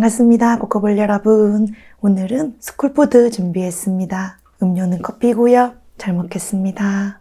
반갑습니다. 코코볼 여러분. 오늘은 스쿨푸드 준비했습니다. 음료는 커피고요. 잘 먹겠습니다.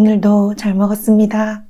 오늘도 잘 먹었습니다.